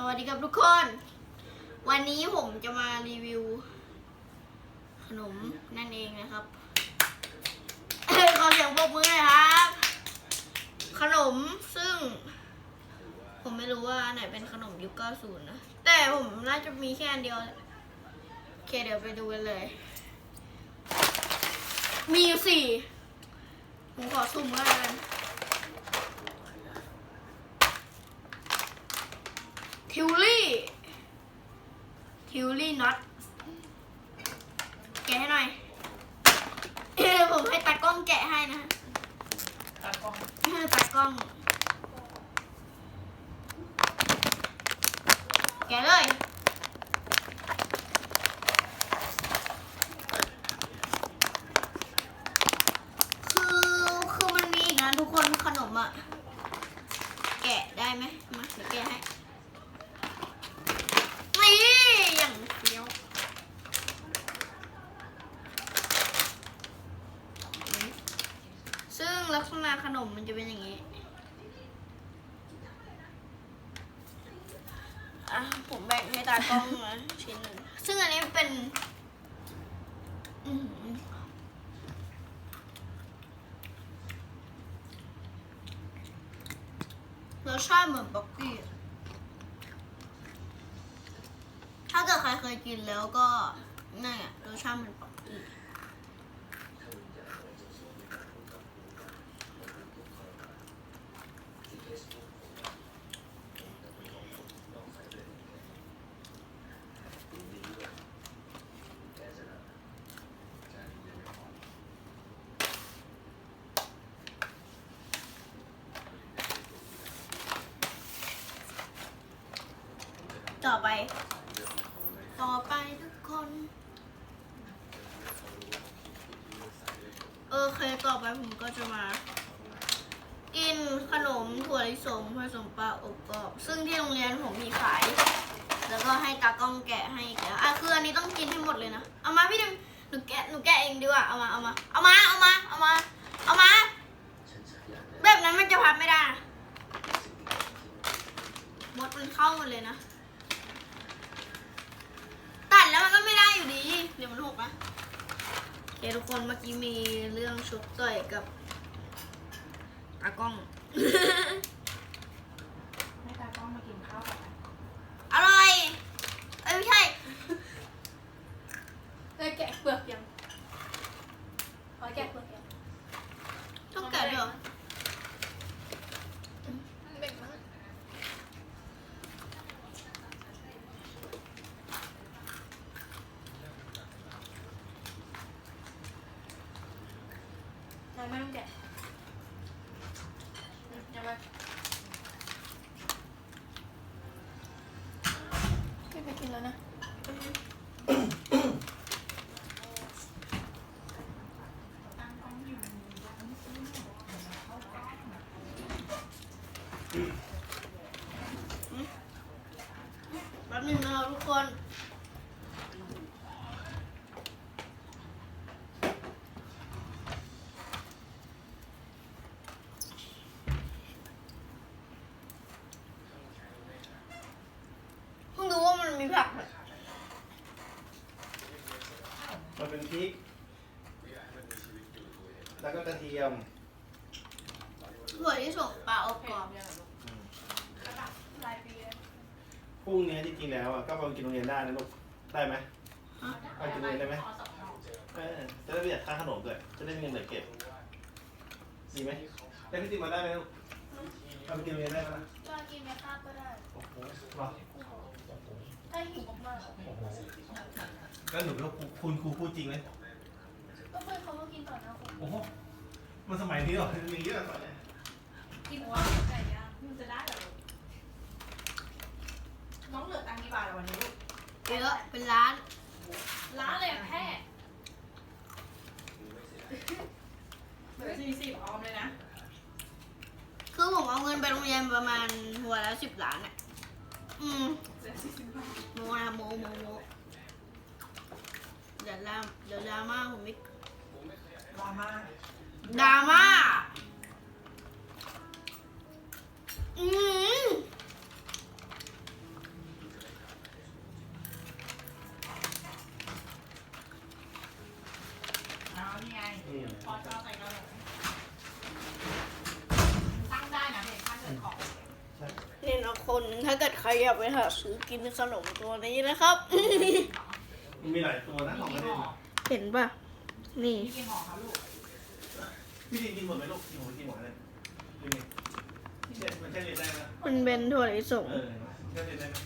สวัสดีครับทุกคน วันนี้ผมจะมารีวิว ขนมนั่นเองนะครับขอเสียงปรบมือหน่อยครับ ขนมซึ่ง ผมไม่รู้ว่าไหนเป็นขนมยุค90นะ แต่ผมน่าจะมีแค่อันเดียว โอเคเดี๋ยวไปดูกันเลย มีอยู่สี่ผมขอสุ่มก็แล้วกัน ทิวลี่ ทิวลี่น็อต แกะให้หน่อยเออผมให้ตากล้องแกะให้นะตากล้องตากล้อง แกะเลย คือคือมันมีอีกนะทุกคนขนมอะแกะได้ไหมมาเดี๋ยวแกะให้ นี่อย่างเฟี้ยวซึ่งลักษณะขนมมันจะเป็นอย่างนี้ อะผมแบ่งให้ตากล้องนะชิ้นหนึ่งซึ่งอันนี้เป็นอือหือรสชาติเหมือนบ็อกกี้ ถ้าเกิดใครเคยกินแล้วก็นั่นอะรสชาติเหมันปกติ ต่อไป ต่อไปทุกคน โอเคต่อไปผมก็จะมา กินขนมถั่วลิสงผสมปลาอบกรอบ ซึ่งที่โรงเรียนผมมีขาย แล้วก็ให้ตากล้องแกะให้อีกแล้วอะคืออันนี้ต้องกินให้หมดเลยนะ เอามาพี่ดิมหนูแกะหนูแกะเองดีกว่า เอามา เอามา เอามา เอามา เอามา เอามา แบบนั้นมันจะพับไม่ได้นะมดมันเข้าหมดเลยนะ ปะโอเคทุกคนเมื่อกี้มีเรื่องชกต่อยกับตากล้อง ให้ตากล้องมากินข้าวก่อนนะ อร่อย เอ้ยไม่ใช่ เลยแกะเปลือกยังขอแกะเปลือกยัง ต้องแกะด้วยเหรอ เบ่งมั้งเราไม่ต้องแกะยังไงพี่ไป กินแล้วนะ แป๊บนึงนะทุกคน เพิ่ง รู้ว่ามันมีผักแบบมันเป็นพริก แล้วก็กระเทียมถั่วที่ส่งปลาอบกรอบอืมหลายปีแล้วพรุ่งนี้ที่กินแล้วอะก็ไปกินโรงเรียนได้นะลูก ได้ไหมฮะไปกินโรงเรียนได้ไหมเออจะได้ประหยัดค่าขนมด้วยจะได้มีเงินเหลือเก็บ ดีไหมได้พี่ติ๊กมาได้ไหมลูกเอาไปกินโรงเรียนได้ไหมล่ะ ก็กินในข้าวก็ได้ โอ้โหหรอถ้าหิวมาก โอ้โหแล้วหนูแล้วคุณครูพูดจริงไหมๆก็เพื่อนเขาก็กินต่อหน้าคุณโอ้โหมันสมัยนี้เหรอมีเยอะกว่าเนี่ยกินหัวไก่ย่างมันจะได้เหรอน้องเหลือตังค์กี่บาทวันนี้ลูกเยอะเป็นร้านร้านเลยแค่เหลือสี่สิบออมเลยนะคือผมเอาเงินไปโรงเรียนประมาณหัวละสิบล้านอะ อืมเหลือสี่สิบบาท โมโมอย่ดราเดี๋ยวดราม่าผมไม่ดราม่าดราม่าอืมเอานี่ไงพอจะเอาไปก็ คนถ้าเกิดใครอยากไปหาซื้อกินขนมตัวนี้นะครับ มันมีหลายตัวนะของประเด็นอะเห็นป่ะ นี่นี่กี่ห่อคะลูกพี่ดินกินหมดไหมลูกกินหมดกินหมดเลยกินไหมเนี่ยมันแค่เรียนได้นะมันเป็นถั่วลิสงเออแค่เรียนได้นะ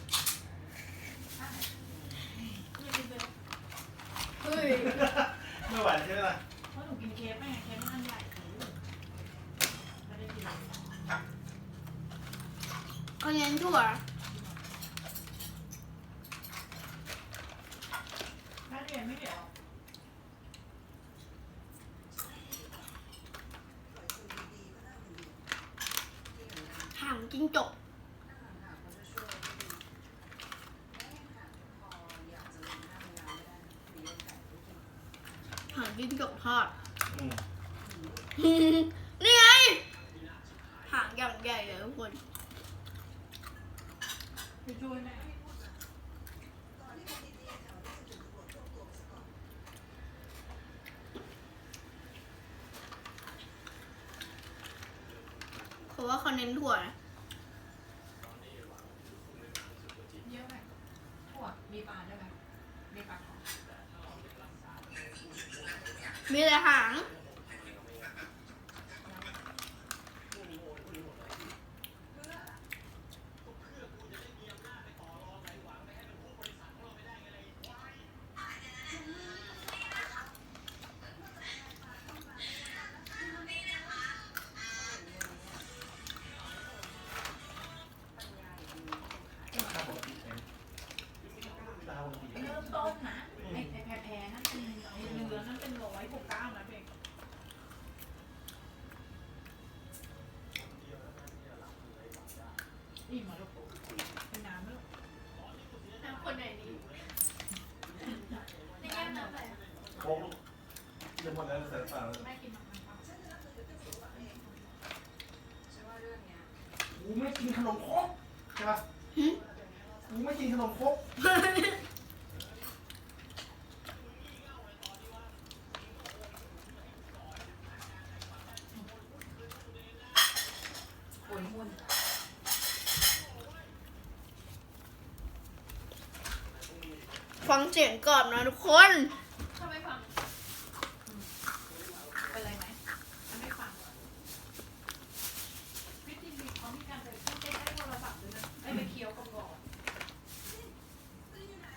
ไม่กินเลยเฮ้ย ไม่ไหวใช่ไหมล่ะ เพราะหนูกินเค้กไม่ไงเค้กมันอันใหญ่ไม่ได้กิน เอาเน้นถั่วแม่เรียนไม่เดี๋ยวหางจิ้งจกหางจิงจกทอดอืมนี่ไง หางอย่างใหญ่เลยทุกคน เพราะว่าเขาเน้นถั่วนะเยอะไหมถั่วมีปลาด้วยไหมมีปลาของมีแต่หาง เองเริ่มต้นนะไอ้ไอ้แพรๆนั่นเป็นไอ้เนื้อนั่นเป็นร้อยหกเก้านะเบกอิ่มมาลูกเป็นน้ำไหมลูกน้ำคนไหนดีนี่แก้มน้ำอะไรโค้งลูกเรื่องหมดแล้วใส่ปากแล้วแม่กินน้ำมันครับกูไม่กินขนมครกใช่ปะหึกูไม่กินขนมครก โอยหุ้น ฟังเสียงก่อนนะทุกคน